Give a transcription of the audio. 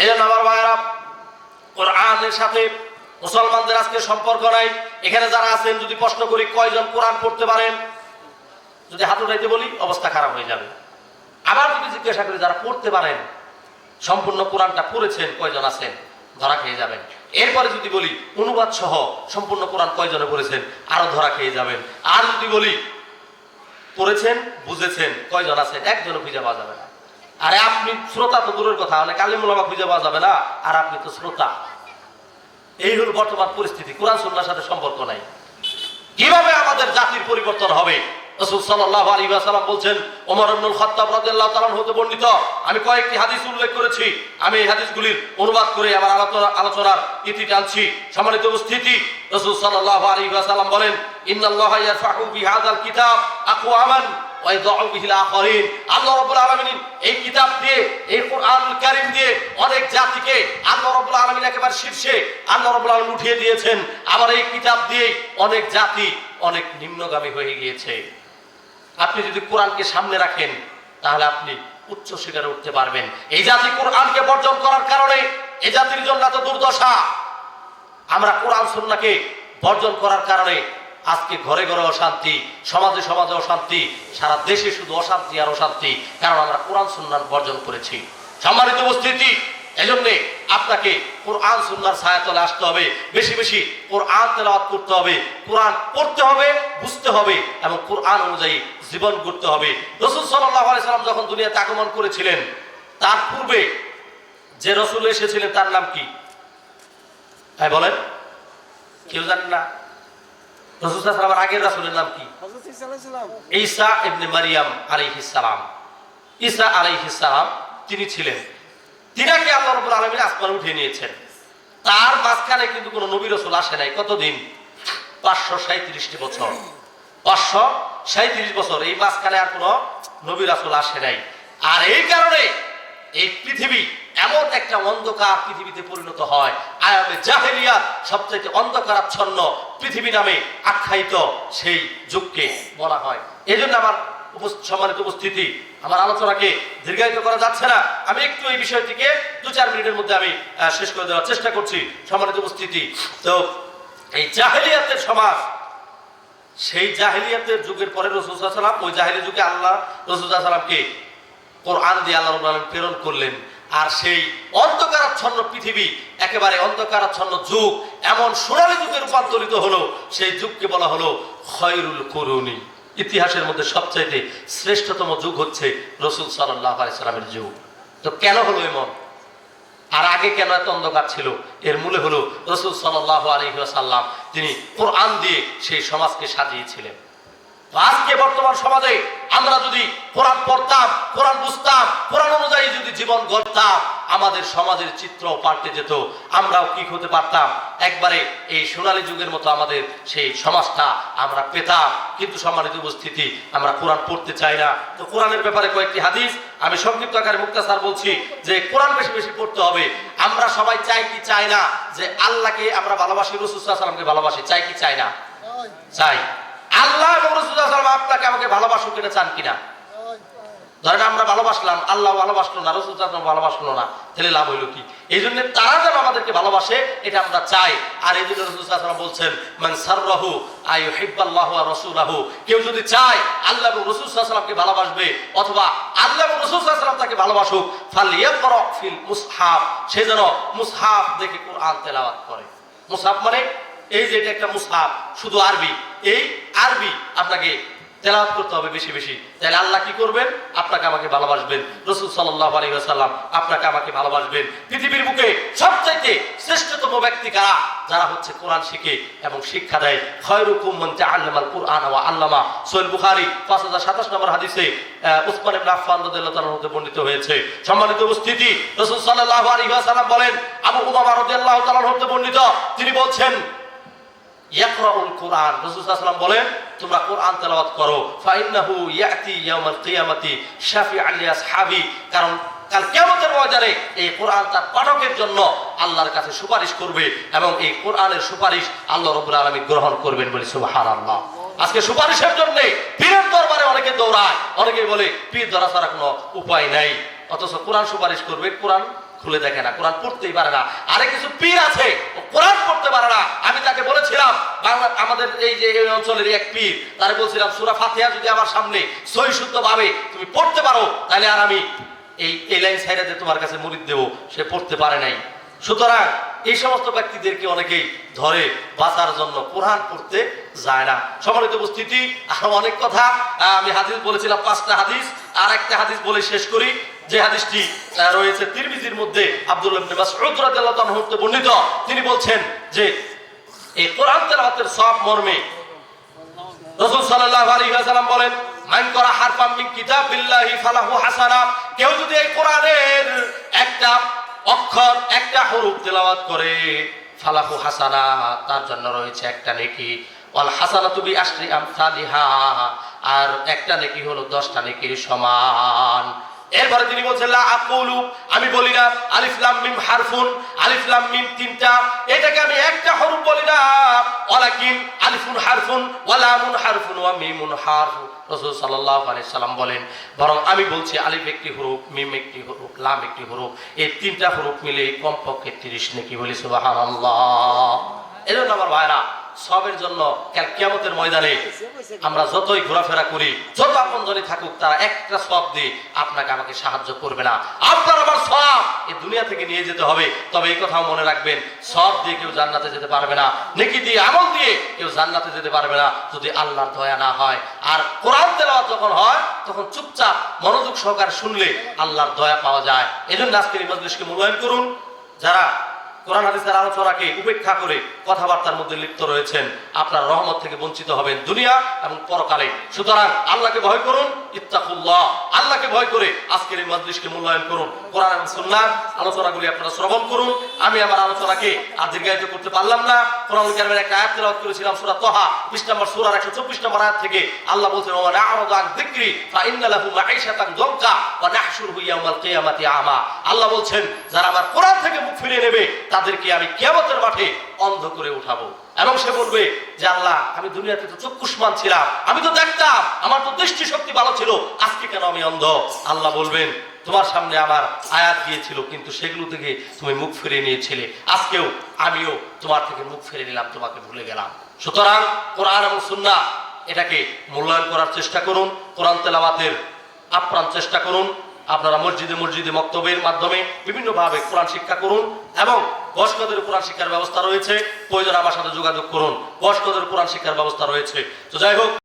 এই জন্য আমার ভাইয়েরা, কোরআনের সাথে মুসলমানদের আজকে সম্পর্ক নাই। এখানে যারা আছেন, যদি প্রশ্ন করি, কয়জন কোরআন পড়তে পারেন? যদি হাত উঠাইতে বলি, অবস্থা খারাপ হয়ে যাবে। আবার যদি জিজ্ঞাসা করি, যারা পড়তে পারেন, সম্পূর্ণ কোরআনটা পড়েছেন, কয়জন আছেন? ধরা খেয়ে যাবেন। এরপরে যদি বলি, অনুবাদ সহ সম্পূর্ণ কোরআন কয়জনে পড়েছেন? আরও ধরা খেয়ে যাবেন। আর যদি বলি, পড়েছেন, বুঝেছেন, কয়জন আছেন? একজনও খুঁজে পাওয়া যাবে না। আরে আপনি শ্রোতা তো দূরের কথা মানে অনেক আলিমুলামা খুঁজে পাওয়া যাবে না। আর আপনি তো শ্রোতা। এই হল বর্তমান পরিস্থিতি, কোরআন সন্ন্যার সাথে সম্পর্ক নাই। কীভাবে আমাদের জাতির পরিবর্তন হবে? রাসূল সাল্লাল্লাহু আলাইহি ওয়াসাল্লাম বলছেন, ওমর ইবনুল খাত্তাব রাদিয়াল্লাহু তাআলা হতে বর্ণিত, আমি কয়েকটি হাদিস উল্লেখ করেছি। আমি এই হাদিসগুলির অনুবাদ করে আমার আলোচনা আলোচনার ইতি টানছি। সম্মানিত উপস্থিতি, রাসূল সাল্লাল্লাহু আলাইহি ওয়াসাল্লাম বলেন, ইন্নাল্লাহা ইয়ারফাহু বিহাযাল কিতাব আকওয়ামান। আল্লাহ এই কিতাব দিয়ে, এই কোরআনুল কারীম দিয়ে অনেক জাতিকে আল্লাহ একেবারে উঠিয়ে দিয়েছেন। আবার এই কিতাব দিয়ে অনেক জাতি অনেক নিম্নগামী হয়ে গিয়েছে। আপনি যদি কোরআনকে সামনে রাখেন, তাহলে আপনি উচ্চ শিখরে উঠতে পারবেন। এই জাতি কোরআনকে বর্জন করার কারণে এই জাতির জন্য এত দুর্দশা। আমরা কোরআন সুন্নাকে বর্জন করার কারণে আজকে ঘরে ঘরে অশান্তি, সমাজে সমাজে অশান্তি, সারা দেশে শুধু অশান্তি আর অশান্তি, কারণ আমরা কোরআন সুন্নান বর্জন করেছি। সম্মানিত উপস্থিতি, এজন্যে আপনাকে কোরআন সুন্নার ছায়াতলে আসতে হবে। বেশি বেশি কোরআন তেলাওয়াত করতে হবে, কোরআন পড়তে হবে, বুঝতে হবে, এবং কোরআন অনুযায়ী জীবন করতে হবে। রসুল সাল্লাহ সাল্লাম যখন দুনিয়াতে আগমন করেছিলেন, তার পূর্বে যে রসুল এসেছিলেন, তার নাম কি? হ্যাঁ বলেন, কেউ জানেন না? রসুল সাল্লামের আগের রাসুলের নাম কি? ঈসা আলাইহিস সালাম। ঈসা ইবনে মারিয়াম আলাইহিস সালাম। ঈসা আলাইহিস সালাম তিনি ছিলেন। তিনাকে আল্লাহ রাব্বুল আলামিন আসমানে উঠিয়ে নিয়েছেন। তার মাঝখানে কিন্তু কোনো নবী রাসূল আসে নাই। কতদিন? পাঁচশো সাঁত্রিশটি বছর। পাঁচশো সাঁত্রিশ বছর। এই মাঝখানে আর কোনো নবী রাসূল আসে নাই। আর এই কারণে এই পৃথিবী এমন একটা অন্ধকার পৃথিবীতে পরিণত হয়। আয়ামে জাহেলিয়া সবচেয়ে অন্ধকারাচ্ছন্ন পৃথিবী নামে আখ্যায়িত সেই যুগকে বলা হয়। এই জন্য আমার সম্মানিত উপস্থিতি, আমার আলোচনাকে দীর্ঘায়িত করা যাচ্ছে না। আমি একটু এই বিষয়টিকে দু চার মিনিটের মধ্যে আমি শেষ করে দেওয়ার চেষ্টা করছি, সম্মানিত উপস্থিতি। তো এই জাহেলিয়াতের সমাজ, সেই জাহেলিয়াতের যুগের পরে রসুলাম ওই জাহেলি যুগে আল্লাহ রসুলামকে কোরআন দিয়ে আল্লাহ প্রেরণ করলেন। আর সেই অন্ধকারাচ্ছন্ন পৃথিবী, একেবারে অন্ধকারাচ্ছন্ন যুগ, এমন সোনালী যুগে রূপান্তরিত হলো, সেই যুগকে বলা হলো খয়রুল করুণী ইতিহাসের মধ্যে সবচাইতে শ্রেষ্ঠতম যুগ হচ্ছে রসুল সাল্লাহ আলাইসাল্লামের যুগ। তো কেন হলো এমন? আর আগে কেন এত অন্ধকার ছিল? এর মূলে হলো রসুল সাল্লাহ আলহিহাসাল্লাম তিনি কোরআন দিয়ে সেই সমাজকে সাজিয়েছিলেন। আজকে বর্তমান সমাজে আমরা যদি কোরআন পড়তাম, কোরআন বুঝতাম, কোরআন অনুযায়ী যদি জীবন গড়তাম, আমাদের সমাজের চিত্র পাল্টে যেত, আমরাও কি হতে পারতাম? একবারে এই সোনালী যুগের মতো আমাদের সেই সমাজটা আমরা পেতাম। কিন্তু সম্মানিত উপস্থিতি, আমরা কোরআন পড়তে চাই না। তো কোরআনের ব্যাপারে কয়েকটি হাদিস, আমি সংক্ষিপ্ত আকারে মুক্তা স্যার বলছি যে কোরআন বেশি বেশি পড়তে হবে। আমরা সবাই চাই কি চাই না? যে আল্লাহকে আমরা ভালোবাসি রসুল সাল্লামকে ভালোবাসি, চাই কি চাই না? চাই। আল্লাহ রসুল্লাহ আপনাকে আমাকে ভালোবাসুক, এটা চান কিনা? ধরেন আমরা ভালোবাসলাম, আল্লাহ ভালোবাসলো না, রসুল ভালোবাসলো না, তাহলে লাভ হইল কি? এই জন্য তারা যেন আমাদেরকে ভালোবাসে, এটা আমরা চাই। আর এই জন্য রসুল বলছেন, মান সাররাহু আই হিব্বাল্লাহ রসুলাহু। কেউ যদি চায় আল্লাহ এবং রসুল ভালোবাসবে, অথবা আল্লাহ এবং রসুল তাকে ভালোবাসুক, ফালিয়াকর ফিল মুসহাব সে যেন মুসহাফ দেখে কোরআন তেলাওয়াত করে। মুসহাব মানে এই যে এটা একটা মুসহাব শুধু আরবি। এই আরবি আপনাকে তেলাওয়াত করতে হবে বেশি বেশি। তাহলে আল্লাহ কি করবেন? আপনাকে আমাকে ভালোবাসবেন। রসুল সাল্লাহ আলী সাল্লাম আপনাকে আমাকে ভালোবাসবেন। পৃথিবীর বুকে সবচাইতে শ্রেষ্ঠতম ব্যক্তি কারা? যারা হচ্ছে কোরআন শিখে এবং শিক্ষা দেয়। খয়রুকুম মান তাআল্লামাল কুরআন ওয়া আল্লামা। সোহেল বুখারী 5027 নম্বর হাদিসে উসমান আফফান রাদিয়াল্লাহু তাআলা হতে বর্ণিত হয়েছে। সম্মানিত উপস্থিতি, রাসূল সাল্লাল্লাহু আলাইহি ওয়াসাল্লাম বলেন, আবু উমামা রাদিয়াল্লাহু তাআলা হতে বর্ণিত। তিনি বলছেন ইয়াকরাউল রাসূল সাল্লাল্লাহু বলেন, তোমরা তেলাওয়াত করো। ইয়াতি ইয়াউমাল কিয়ামাতি শাফিআন লিআসহাবি কারণ কাল কিয়ামতের ময়দানে এই তার পাঠকের জন্য আল্লাহর কাছে সুপারিশ করবে এবং এই কোরআনের সুপারিশ আল্লাহ রাব্বুল আলামিন গ্রহণ করবেন বলে সুবহানাল্লাহ। আজকে সুপারিশের জন্য পীরের দরবারে অনেকে দৌড়ায়। অনেকে বলে, পীর ধরা ছাড়া কোনো উপায় নাই। অথচ কোরআন সুপারিশ করবে, কোরআন খুলে দেখে না, কোরআন পড়তেই পারে না। আরে কিছু পীর আছে কোরআন পড়তে পারে না। আমি তাকে বলেছিলাম, বাংলা, আমাদের এই যে এই অঞ্চলের এক পীর, তারে বলছিলাম, সুরা ফাতিহা যদি আমার সামনে সহি শুদ্ধ ভাবে তুমি পড়তে পারো, তাহলে আর আমি এই এই লাইন সাইডাতে তোমার কাছে মুরিদ দেবো, সে পড়তে পারে নাই। সুতরাং এই সমস্ত ব্যক্তিদেরকে অনেকেই ধরে বাঁচার জন্য কোরআন পড়তে যায় না। সম্মানিত উপস্থিতি, আরও অনেক কথা আমি হাদিস বলেছিলাম, পাঁচটা হাদিস আর একটা হাদিস বলে শেষ করি। যে হাদিসটি রয়েছে তিরমিজির মধ্যে তাআলা হতে বর্ণিত। তিনি বলছেন যে, এই কোরআন তেলাওয়াতের সব মর্মে রাসূল সাল্লাল্লাহু আলাইহি ওয়াসাল্লাম বলেন, মান করা হারফাম মিন কিতাবিল্লাহি ফালাহু হাসানা কেউ যদি এই কোরআনের একটা অক্ষর, একটা হরফ তেলাওয়াত করে, ফালাহু হাসানা তার জন্য রয়েছে একটা নেকি। ওয়াল হাসানাতু বি আশরি আমসালিহা আর একটা নেকি হলো 10টা নেকির সমান। এরপরে তিনি বলছেন আকুলু। আমি বলি না, আলিফ লাম মিম হারফুন। আলিফ লাম মিম তিনটা। এটাকে আমি একটা হরফ বলি না, ওয়ালাকিন আলিফুন হারফুন ওয়া লামুন হারফুন ওয়া মিমুন হারফ রাসূল সাল্লাল্লাহু আলাইহি সাল্লাম বলেন, বরং আমি বলছি আলিফ একটি হরফ, মিম একটি হরফ, লাম একটি হরফ, এই তিনটা হরফ মিলে কমপক্ষে 30 নাকি বলি, সুবহানাল্লাহ। এজন্য আমার ভাইরা সবের জন্য কিয়ামতের ময়দানে আমরা যতই ঘোরাফেরা করি, যত আপন জনে থাকুক, তারা একটা সব দিয়ে আপনাকে আমাকে সাহায্য করবে না। আপনার আমার সব এই দুনিয়া থেকে নিয়ে যেতে হবে। তবে এই কথাও মনে রাখবেন সব দিয়ে কেউ জান্নাতে যেতে পারবে না। নেকি দিয়ে আমল দিয়ে কেউ জান্নাতে যেতে পারবে না, যদি আল্লাহর দয়া না হয়। আর কোরআন তেলাওয়াত যখন হয়, তখন চুপচাপ মনোযোগ সহকারে শুনলে আল্লাহর দয়া পাওয়া যায়। এজন্য আজকের এই মজলিসকে মূল্যায়ন করুন। যারা কোরআন হাদিসের আলোচনাকে উপেক্ষা করে কথাবার্তার মধ্যে লিপ্ত রয়েছেন। আপনার রহমত থেকে বঞ্চিত হবেন দুনিয়া এবং পরকালে। সুতরাং আল্লাহকে ভয় করুন ইত্তাকুল্লাহ। আল্লাহকে ভয় করে আজকের এই মজলিসকে মূল্যায়ন করুন। কোরআন এবং সুন্নাহর আলোচনাগুলি আপনারা শ্রবণ করুন। আমি আমার আলোচনাকে আর দীর্ঘায়িত করতে পারলাম না। কোরআন কারিমের একটা আয়াত তেলাওয়াত করেছিলাম সূরা তহা 20 নম্বর সূরার 124 নম্বর আয়াত থেকে। আল্লাহ বলছেন ওয়া না'রুদু আন যিকরি ফা ইন্না লাহু ওয়া নাহশুরুহু ইয়াওমাল কিয়ামাতি আমা। আল্লাহ বলছেন, যারা আমার কোরআন থেকে মুখ ফিরিয়ে নেবে, তাদেরকে আমি কিয়ামতের মাঠে অন্ধ করে উঠাবো। এবং সে বলবে যে, আল্লাহ, আমি দুনিয়াতে তো চক্ষুষ্মান ছিলাম। আমি তো দেখতাম, আমার তো দৃষ্টি শক্তি ভালো ছিল। আজকে কেন আমি অন্ধ? আল্লাহ বলবেন, তোমার সামনে আমার আয়াত গিয়েছিল, কিন্তু সেগুলো থেকে তুমি মুখ ফিরিয়ে নিয়েছিলে। আজকেও আমিও তোমার থেকে মুখ ফিরে নিলাম, তোমাকে ভুলে গেলাম। সুতরাং কোরআন এবং সুন্না এটাকে মূল্যায়ন করার চেষ্টা করুন, কোরআন তেলাওয়াতের আপ্রাণ চেষ্টা করুন। আপনারা মসজিদে মসজিদে মক্তবের মাধ্যমে বিভিন্নভাবে কোরআন শিক্ষা করুন এবং বয়স্কদের কোরআন শিক্ষার ব্যবস্থা রয়েছে। প্রয়োজন আমার সাথে যোগাযোগ করুন। বয়স্কদের কোরআন শিক্ষার ব্যবস্থা রয়েছে। তো যাই হোক